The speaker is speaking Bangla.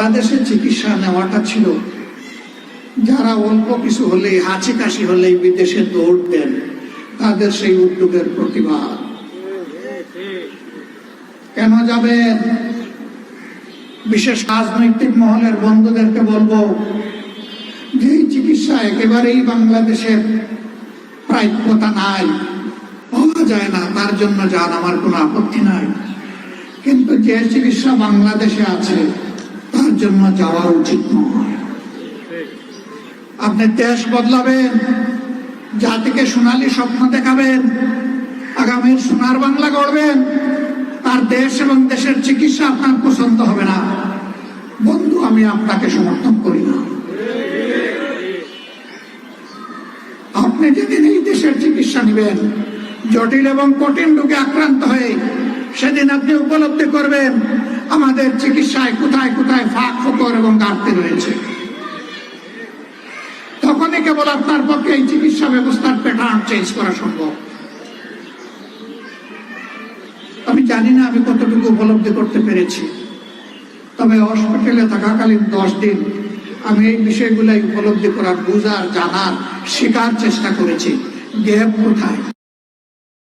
বাংলাদেশের চিকিৎসা নেওয়াটা ছিল। যারা অল্প কিছু হলেই, হাঁচি কাশি হলেই বিদেশে দৌড় দেন, তাদের সেই উদ্যোগের প্রতিবাদ। কেন যাবেন? বিশেষ রাজনৈতিক মহলের বন্ধুদেরকে বলব যে চিকিৎসা একেবারেই বাংলাদেশের প্রাপ্যতা নাই, পাওয়া যায় না, তার জন্য যান, আমার কোনো আপত্তি নাই। কিন্তু যে চিকিৎসা বাংলাদেশে আছে তার জন্য যাওয়া উচিত নয়। আপনি দেশ বদলাবেন, জাতিকে সোনালি স্বপ্ন দেখাবেন, আগামীর সোনার বাংলা গড়বেন তার দেশ এবং দেশের চিকিৎসা আপনার পছন্দ হবে না। বন্ধু, আমি আপনাকে সমর্থন করি না। আপনি যেদিন এই দেশের চিকিৎসা নেবেন, জটিল এবং কঠিন রোগে আক্রান্ত হয়ে, সেদিন আপনি উপলব্ধি করবেন আমাদের চিকিৎসায় কোথায় কোথায় ফাঁক ফোকর এবং ঘাটতি রয়েছে। তখনই কেবল আপনার পক্ষে এই চিকিৎসা ব্যবস্থার প্যাটার্ন চেঞ্জ করা সম্ভব। আমি জানি না আমি কতটুকু উপলব্ধি করতে পেরেছি, তবে হসপিটালে থাকাকালীন দশ দিন আমি এই বিষয়গুলাই উপলব্ধি করার বোঝার জানার শেখার চেষ্টা করেছি। গ্যাপ কোথায়?